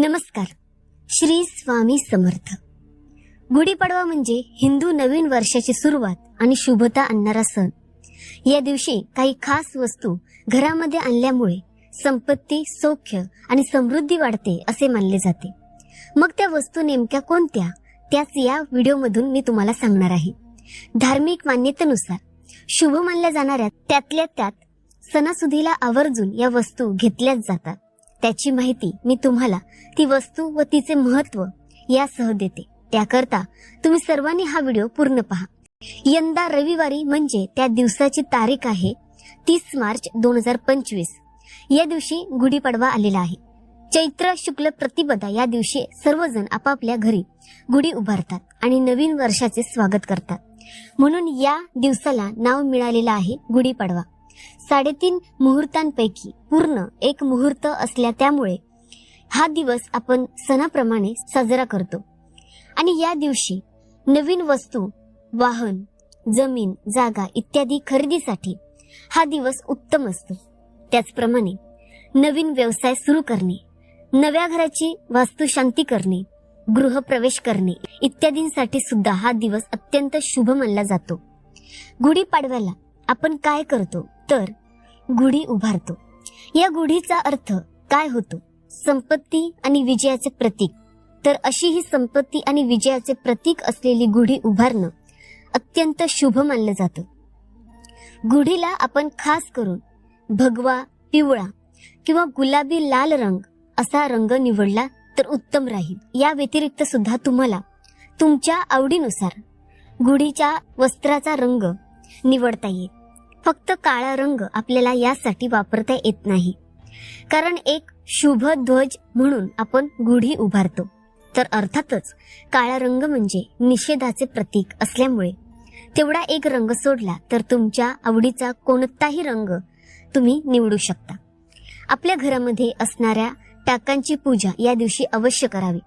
नमस्कार. श्री स्वामी समर्थ. गुढीपाडवा म्हणजे हिंदू नवीन वर्षाची सुरुवात आणि शुभता आणणारा सण. या दिवशी काही खास वस्तू घरामध्ये आणल्यामुळे संपत्ती सौख्य आणि समृद्धी वाढते असे मानले जाते. मग त्या वस्तू नेमक्या कोणत्या? त्याच या व्हिडिओमधून मी तुम्हाला सांगणार आहे. धार्मिक मान्यतेनुसार शुभ मानल्या जाणाऱ्या त्यातल्या त्यात सणासुदीला आवर्जून या वस्तू घेतल्याच जातात. त्याची माहिती मी तुम्हाला ती वस्तू व तिचे महत्त्व यासह देते. त्याकरता तुम्ही सर्वांनी हा व्हिडिओ पूर्ण पहा. यंदा रविवारी म्हणजे त्या दिवसाची तारीख आहे तीस मार्च दोन हजार पंचवीस. या दिवशी गुढीपाडवा आलेला आहे. चैत्र शुक्ल प्रतिपदा या दिवशी सर्वजण आपापल्या घरी गुढी उभारतात आणि नवीन वर्षाचे स्वागत करतात. म्हणून या दिवसाला नाव मिळालेलं आहे गुढीपाडवा. साडेतीन मुहूर्तांपैकी पूर्ण एक मुहूर्त असल्या त्यामुळे हा दिवस आपण सणाप्रमाणे साजरा करतो. आणि या दिवशी नवीन वस्तू वाहन जमीन जागा इत्यादी खरेदीसाठी हा दिवस उत्तम असतो. त्याचप्रमाणे नवीन व्यवसाय सुरू करणे नव्या घराची वास्तुशांती करणे गृहप्रवेश करणे इत्यादींसाठी सुद्धा हा दिवस अत्यंत शुभ मानला जातो. गुढीपाडव्याला आपण काय करतो तर गुढी उभारतो. या गुढीचा अर्थ काय होतो? संपत्ती आणि विजयाचे प्रतीक. तर अशी ही संपत्ती आणि विजयाचे प्रतीक असलेली गुढी उभारणं अत्यंत शुभ मानलं जातं. गुढीला आपण खास करून भगवा पिवळा किंवा गुलाबी लाल रंग असा रंग निवडला तर उत्तम राहील. या व्यतिरिक्त सुद्धा तुम्हाला तुमच्या आवडीनुसार गुढीच्या वस्त्राचा रंग निवडता येईल. फक्त काळा रंग आपल्याला यासाठी वापरता येत नाही. कारण एक शुभ ध्वज म्हणून आपण गुढी उभारतो. तर अर्थातच काळा रंग म्हणजे निषेधाचे प्रतीक असल्यामुळे. तेवढा एक रंग सोडला तर तुमच्या आवडीचा कोणताही रंग तुम्ही निवडू शकता. आपल्या घरामध्ये असणाऱ्या टाकांची पूजा या दिवशी अवश्य करावी.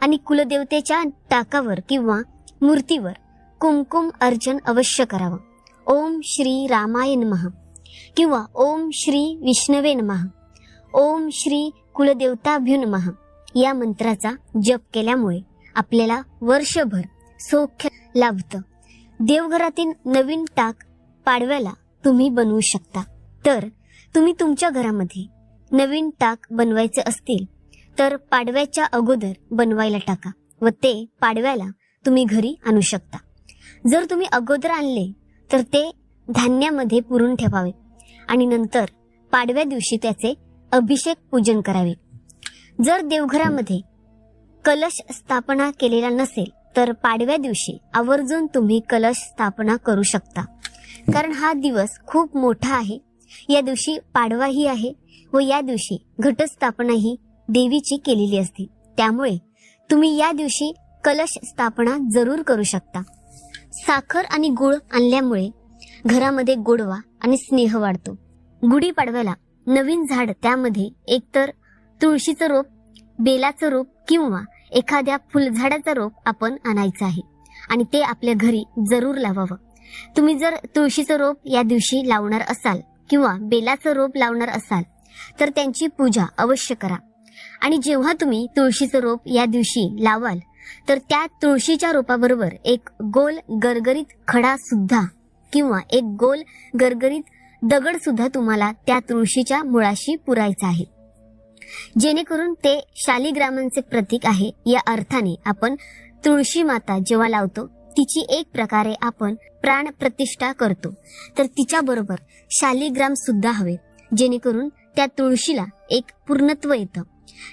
आणि कुलदेवतेच्या टाकावर किंवा मूर्तीवर कुमकुम अर्चन अवश्य करावं. ओम श्री रामाय महा किंवा ओम श्री विष्णवे महा ओम श्री कुलदेवताभ्यो महा या मंत्राचा जप केल्यामुळे आपल्याला वर्षभर सौख्य लाभतं. देवघरातील नवीन टाक पाडव्याला तुम्ही बनवू शकता. तर तुम्ही तुमच्या घरामध्ये नवीन टाक बनवायचे असतील तर पाडव्याच्या अगोदर बनवायला टाका व ते पाडव्याला तुम्ही घरी आणू शकता. जर तुम्ही अगोदर आणले तर ते धान्यामध्ये पुरून ठेवावे. आणि नंतर पाडव्या दिवशी त्याचे अभिषेक पूजन करावे. जर देवघरामध्ये कलश स्थापना केलेला नसेल तर पाडव्या दिवशी आवर्जून तुम्ही कलश स्थापना करू शकता. कारण हा दिवस खूप मोठा आहे. या दिवशी पाडवाही आहे व या दिवशी घटस्थापना ही देवीची केलेली असते. त्यामुळे तुम्ही या दिवशी कलश स्थापना जरूर करू शकता. साखर आणि गुळ आणल्यामुळे घरामध्ये गोडवा आणि स्नेह वाढतो. गुढीपाडव्याला नवीन झाड त्यामध्ये एकतर तुळशीचं रोप बेलाचं रोप किंवा एखाद्या फुलझाडाचं रोप आपण आणायचं आहे आणि ते आपल्या घरी जरूर लावावं. तुम्ही जर तुळशीचं रोप या दिवशी लावणार असाल किंवा बेलाचं रोप लावणार असाल तर त्यांची पूजा अवश्य करा. आणि जेव्हा तुम्ही तुळशीचं रोप या दिवशी लावाल तर त्या तुळशीच्या रोपाबरोबर एक गोल गरगरीत खडा सुद्धा किंवा एक गोल गरगरीत दगड सुद्धा तुम्हाला त्या तुळशीच्या मुळाशी पुरायचा आहे. जेणेकरून ते शालिग्रामांचे प्रतीक आहे या अर्थाने आपण तुळशी माता जेव्हा लावतो तिची एक प्रकारे आपण प्राण प्रतिष्ठा करतो. तर तिच्या बरोबर शालिग्राम सुद्धा हवे जेणेकरून त्या तुळशीला एक पूर्णत्व येतं.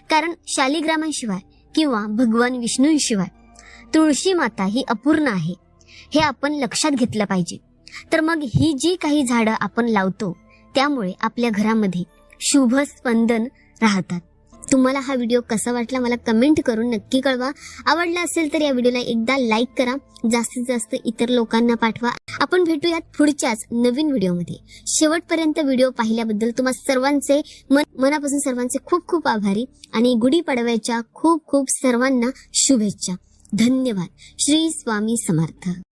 कारण शालिग्रामांशिवाय किंवा भगवान विष्णूंशिवाय तुळशी माता ही अपूर्ण आहे हे आपण लक्षात घेतलं पाहिजे. तर मग ही जी काही झाडं आपण लावतो त्यामुळे आपल्या घरामध्ये शुभ स्पंदन राहतात. तुम्हाला हा व्हिडिओ कसा वाटला मला कमेंट करून नक्की कळवा. आवडला असेल तर या व्हिडिओला एकदा लाईक करा. जास्तीत जास्त इतर लोकांना पाठवा. आपण भेटूयात पुढच्याच नवीन व्हिडिओमध्ये शेवटपर्यंत व्हिडिओ पाहिल्याबद्दल तुम्हा सर्वांचे मन मनापासून सर्वांचे खूप खूप आभारी आणि गुढीपाडव्याच्या खूप खूप सर्वांना शुभेच्छा. धन्यवाद. श्री स्वामी समर्थ.